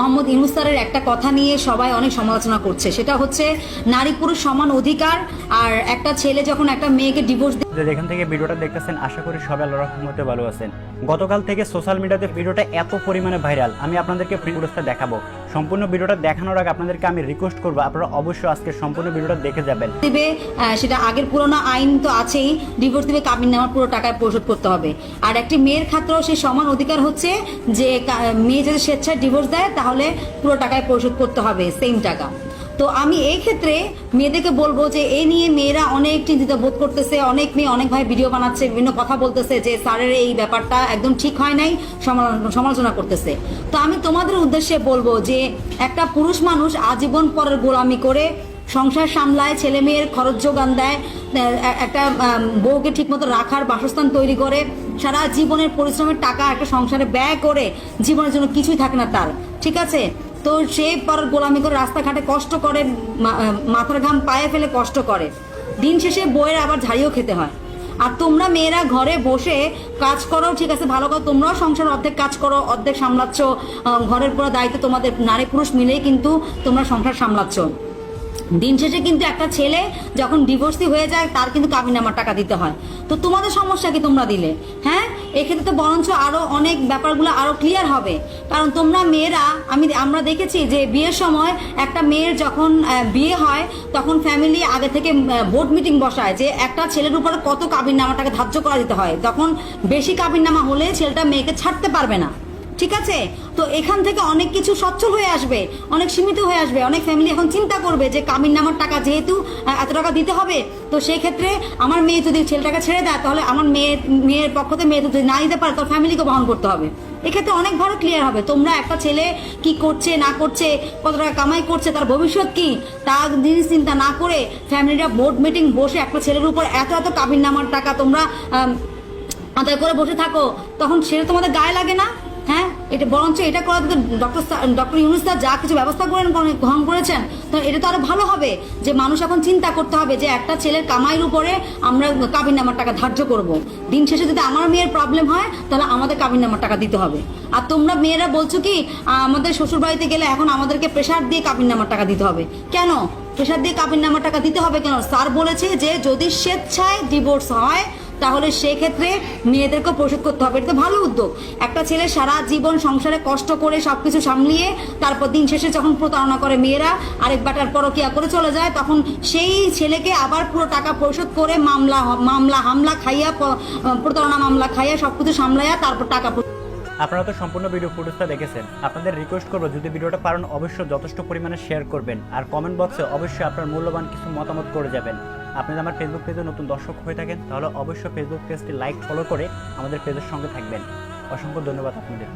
মোহাম্মদ ইউনুস একটা কথা নিয়ে সবাই অনেক সমালোচনা করছে। সেটা হচ্ছে, নারী পুরুষ সমান অধিকার আর একটা ছেলে যখন একটা মেয়েকে ডিভোর্স যেখান থেকে ভিডিওটা দেখতেছেন, আশা করি সবাই আল্লাহ রহমতে ভালো আছেন। গতকাল থেকে সোশ্যাল মিডিয়াতে ভিডিওটা এত পরিমাণে ভাইরাল আমি আপনাদেরকে পুরস্কার দেখাবো। সম্পূর্ণ ভিডিওটা দেখানোর আগে আপনাদেরকে আমি রিকোয়েস্ট করব, আপনারা অবশ্যই আজকে সম্পূর্ণ ভিডিওটা দেখে যাবেন। দিবে সেটা আগের পুরোনো আইন তো আছেই ডিভোর্স দিবে কামিন নামার পুরো টাকায় পরিশোধ করতে হবে। আর একটি মেয়ের ক্ষেত্রেও সেই সমান অধিকার হচ্ছে যে মেয়ে যদি স্বেচ্ছায় ডিভোর্স দেয়, তাহলে পুরো টাকায় পরিশোধ করতে হবে সেম টাকা। তো আমি এই ক্ষেত্রে মেয়েদেরকে বলব যে এই নিয়ে মেয়েরা অনেক চিন্তিত বোধ করতেছে, অনেক মেয়ে অনেক ভাই ভিডিও বানাচ্ছে, বিভিন্ন কথা বলতেছে যে স্যারের এই ব্যাপারটা একদম ঠিক হয় নাই সমালোচনা করতেছে। তো আমি তোমাদের উদ্দেশ্যে বলব যে একটা পুরুষ মানুষ আজীবন পরের গোলামি করে সংসার সামলায়, ছেলে মেয়ের খরচ যোগান দেয় একটা বউকে ঠিকমতো রাখার বাসস্থান তৈরি করে, সারা জীবনের পরিশ্রমের টাকা একটা সংসারে ব্যয় করে, জীবনের জন্য কিছুই থাকে না তার, ঠিক আছে? তো সে পর গোলামি করে রাস্তাঘাটে কষ্ট করে মাথার ঘাম পায়ে ফেলে কষ্ট করে। দিন শেষে বইয়ের আবার ঝাড়িও খেতে হয়। আর তোমরা মেয়েরা ঘরে বসে কাজ করো, ঠিক আছে, ভালো করো তোমরাও সংসার অর্ধেক কাজ করো, অর্ধেক সামলাচ্ছ ঘরের পুরো দায়িত্ব তোমাদের নারী পুরুষ মিলেই কিন্তু তোমরা সংসার সামলাচ্ছ। দিন শেষে কিন্তু একটা ছেলে যখন ডিভোর্সি হয়ে যায়, তার কিন্তু কাবিনামার টাকা দিতে হয়। তো তোমাদের সমস্যা কি তোমরা দিলে? হ্যাঁ? এক্ষেত্রে তো বরঞ্চ আরও অনেক ব্যাপারগুলো আরও ক্লিয়ার হবে। কারণ তোমরা মেয়েরা, আমি আমরা দেখেছি যে বিয়ের সময় একটা মেয়ের যখন বিয়ে হয়, তখন ফ্যামিলি আগে থেকে বোর্ড মিটিং বসায় যে একটা ছেলের উপর কত কাবিননামাটাকে ধার্য করা দিতে হয়। তখন বেশি কাবিননামা হলে ছেলেটা মেয়েকে ছাড়তে পারবে না। ঠিক আছে? তো এখান থেকে অনেক কিছু সচ্ছল হয়ে আসবে, অনেক সীমিত হয়ে আসবে, অনেক ফ্যামিলি এখন চিন্তা করবে যে কামিন নামার টাকা যেহেতু এত টাকা দিতে হবে, তো সেই ক্ষেত্রে আমার মেয়ে যদি ছেলেটাকে ছেড়ে দেয়, তাহলে আমার মেয়ে, মেয়ের মেয়ের পক্ষতে মেয়ে যদি না দিতে পারে তার ফ্যামিলিকে বহন করতে হবে। এক্ষেত্রে অনেক ভালো ক্লিয়ার হবে। তোমরা একটা ছেলে কি করছে, না করছে, কত টাকা কামাই করছে, তার ভবিষ্যৎ কি, তা জিনিস চিন্তা না করে ফ্যামিলিরা বোর্ড মিটিং বসে একটা ছেলের উপর এত এত কাবিন নামার টাকা তোমরা আদায় করে বসে থাকো, তখন সেটা তোমাদের গায়ে লাগে না? এটা বরঞ্চ এটা করা ডক্টর ডক্টর ইউনুস স্যার যা কিছু ব্যবস্থা করেন গ্রহণ করেছেন, তো এটা তো আরও ভালো হবে যে মানুষ এখন চিন্তা করতে হবে যে একটা ছেলের কামাইয়ের উপরে আমরা কাবিন নামার টাকা ধার্য করব। দিন শেষে যদি আমার মেয়ের প্রবলেম হয়, তাহলে আমাদের কাবিন নামার টাকা দিতে হবে। আর তোমরা মেয়েরা বলছো কি, আমাদের শ্বশুর বাড়িতে গেলে এখন আমাদেরকে প্রেশার দিয়ে কাবিন নামার টাকা দিতে হবে। কেন? প্রেশার দিয়ে কাবিন নামার টাকা দিতে হবে কেন? স্যার বলেছে যে যদি স্বেচ্ছায় ডিভোর্স হয় তাহলে সেক্ষেত্রে মেয়েদেরকে পরিশোধ করতে হবে। এটা তো ভালো উদ্যোগ। একটা ছেলে সারা জীবন সংসারে কষ্ট করে সব কিছু সামলিয়ে, তারপর দিন শেষে যখন প্রতারণা করে মেয়েরা, আরেক বাটার পরকিয়া করে চলে যায়, তখন সেই ছেলেকে আবার পুরো টাকা পরিশোধ করে মামলা মামলা, হামলা খাইয়া প্রতারণা মামলা খাইয়া সব কিছু সামলাইয়া তারপর টাকা আপনারা তো সম্পূর্ণ ভিডিও ফুটেজটা দেখেছেন। আপনাদের রিকোয়েস্ট করব, যদি ভিডিওটা পারেন, অবশ্যই যথেষ্ট পরিমাণে শেয়ার করবেন। আর কমেন্ট বক্সে অবশ্যই আপনার মূল্যবান কিছু মতামত করে যাবেন। আপনি আমার ফেসবুক পেজে নতুন দর্শক হয়ে থাকেন, তাহলে অবশ্যই ফেসবুক পেজটি লাইক ফলো করে আমাদের পেজের সঙ্গে থাকবেন। অসংখ্য ধন্যবাদ আপনাদের।